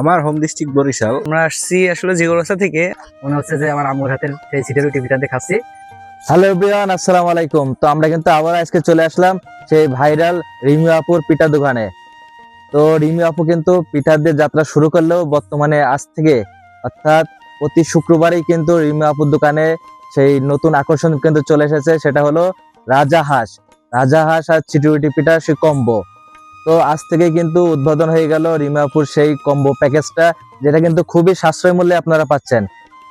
আমার home district Barishal. আমরা আসছি আসলে জিগরসা থেকে। মনে হচ্ছে যে আমার আম্মুর হাতের সেই সিটের টিভিটা দেখাচ্ছি হ্যালো এভরিওয়ান আসসালামু আলাইকুম। তো আমরা কিন্তু আবার আজকে চলে আসলাম সেই ভাইরাল রিমিউ আপুর পিঠা দোকানে। তো রিমিউ আপু কিন্তু পিঠার দিয়ে যাত্রা শুরু করলেও বর্তমানে আজ থেকে, অর্থাৎ প্রতি শুক্রবারই কিন্তু রিমিউ আপুর দোকানে সেই নতুন আকর্ষণ কিন্তু চলে এসেছে, সেটা হলো রাজা হাঁস। রাজা হাঁস আর চিটুইটি পিঠা সে কম্বো তো আজ থেকে কিন্তু উদ্বোধন হয়ে গেল রিমিউ আপুর সেই কম্বো প্যাকেজটা যেটা কিন্তু খুবই সাশ্রয় মূল্যে আপনারা পাচ্ছেন।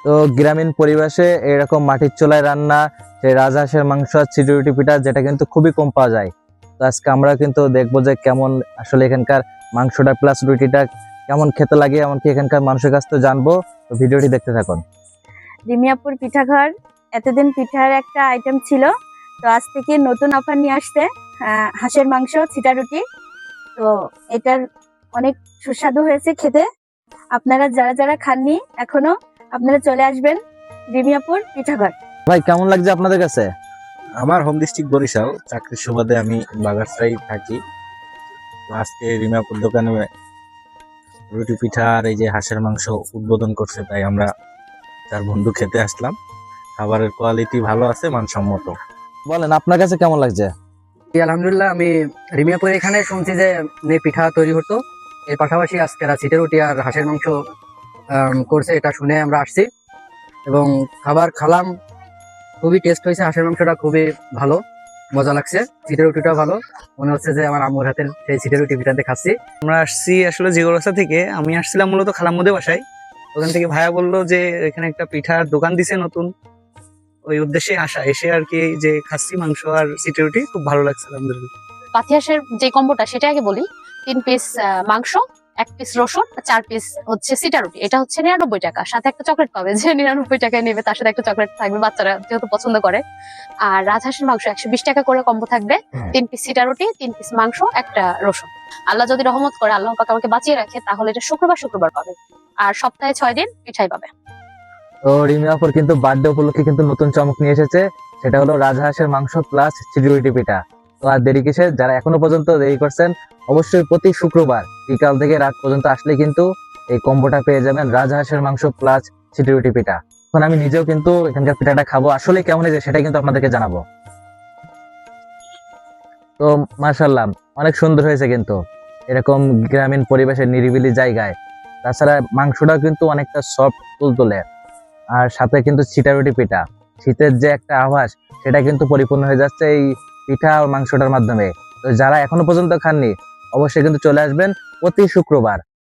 তো গ্রামীণ পরিবেশে এরকম মাটির চুলায় রান্না, সেই রাজহাঁসের মাংস আর চিটুইটি পিঠা, যেটা কিন্তু খুবই কম পাওয়া যায়। তো আজকে আমরা কিন্তু দেখব যে কেমন আসলে এখানকার মাংসটা প্লাস রুটিটা কেমন খেতে লাগে, এমনকি এখানকার মানুষের কাছ তো জানব। তো ভিডিওটি দেখতে থাকুন। রিমিয়াপুর পিঠাঘর, এতদিন পিঠার একটা আইটেম ছিল। তো আজ থেকে নতুন অফার নিয়ে আসছে হাঁসের মাংস, ছিটা রুটি। তো এটার অনেক সুস্বাদু হয়েছে খেতে। আপনারা যারা যারা খাননি এখনও আপনারা চলে আসবেন রিমিয়াপুর পিঠাঘর। ভাই কেমন লাগছে আপনাদের কাছে? আমার হোম ডিস্ট্রিক্ট বরিশাল। চাকরির সুবাদে আমি বাগারসাই থাকি। আজকে রিমাপুর দোকানে রুটি পিঠা আর এই যে হাঁসের মাংস উদ্বোধন করছে তাই আমরা চার বন্ধু খেতে আসলাম। খাবারের কোয়ালিটি ভালো আছে মানসম্মত। বলেন আপনার কাছে কেমন লাগছে? আলহামদুলিল্লাহ, আমি রিমিয়াপুর এখানে শুনছি যে নে পিঠা তৈরি হতো। এর পাশাপাশি আজকে এরা সিটের রুটি আর হাঁসের মাংস করছে, এটা শুনে আমরা আসছি। এবং খাবার খালাম, খুবই টেস্ট হয়েছে, হাঁসের মাংসটা খুবই ভালো, মজা লাগছে, সিটের রুটিটাও ভালো। মনে হচ্ছে যে আমার আম্মুর হাতের সেই সিটের রুটি পিঠাতে খাচ্ছি। আমরা আসছি আসলে জিগরসা থেকে, আমি আসছিলাম মূলত খালাম খালামুদে বাসায়। ওখান থেকে ভাইয়া বলল যে, এখানে একটা পিঠার দোকান দিছে নতুন। ওই উদ্দেশ্যে আসা। এসে আর কি যে খাসি মাংস আর সিকিউরিটি খুব ভালো লাগছে আলহামদুলিল্লাহ। পাতিহাসের যে কম্বোটা সেটা আগে বলি। তিন পিস মাংস এক পিস রসুন চার পিস হচ্ছে সিটা রুটি এটা হচ্ছে নিরানব্বই টাকা। সাথে একটা চকলেট পাবে যে নিরানব্বই টাকায় নেবে তার সাথে একটা চকলেট থাকবে বাচ্চারা যেহেতু পছন্দ করে। আর রাজহাঁসের মাংস একশো বিশ টাকা করে কম্বো থাকবে। তিন পিস সিটা রুটি তিন পিস মাংস একটা রসুন। আল্লাহ যদি রহমত করে আল্লাহ পাক আমাকে বাঁচিয়ে রাখে তাহলে এটা শুক্রবার শুক্রবার পাবে। আর সপ্তাহে ছয় দিন পিঠাই পাবে। তো রিমিউ আপুর কিন্তু বার্থডে উপলক্ষে কিন্তু নতুন চমক নিয়ে এসেছে। সেটা হলো রাজহাঁসের মাংস প্লাস চিটুইটি পিঠা। তো আর দেরি কিসে যারা এখনও পর্যন্ত দেরি করছেন, অবশ্যই প্রতি শুক্রবার বিকাল থেকে রাত পর্যন্ত আসলে কিন্তু এই কম্বোটা পেয়ে যাবেন রাজহাঁসের মাংস প্লাস চিটুইটি পিঠা। এখন আমি নিজেও কিন্তু এখানকার পিঠাটা খাব। আসলে কেমন হয়েছে সেটা কিন্তু আপনাদেরকে জানাব। তো মার্শাল্লাহ অনেক সুন্দর হয়েছে কিন্তু। এরকম গ্রামীণ পরিবেশের নিরিবিলি জায়গায়। তাছাড়া মাংসটাও কিন্তু অনেকটা সফট তুলতুলে। আর সাথে কিন্তু ছিটারুটি পিঠা। শীতের যে একটা আভাস, সেটা কিন্তু পরিপূর্ণ হয়ে যাচ্ছে এই পিঠা ও মাংসটার মাধ্যমে। তো যারা এখনও পর্যন্ত খাননি, অবশ্যই কিন্তু চলে আসবেন প্রতি শুক্রবার।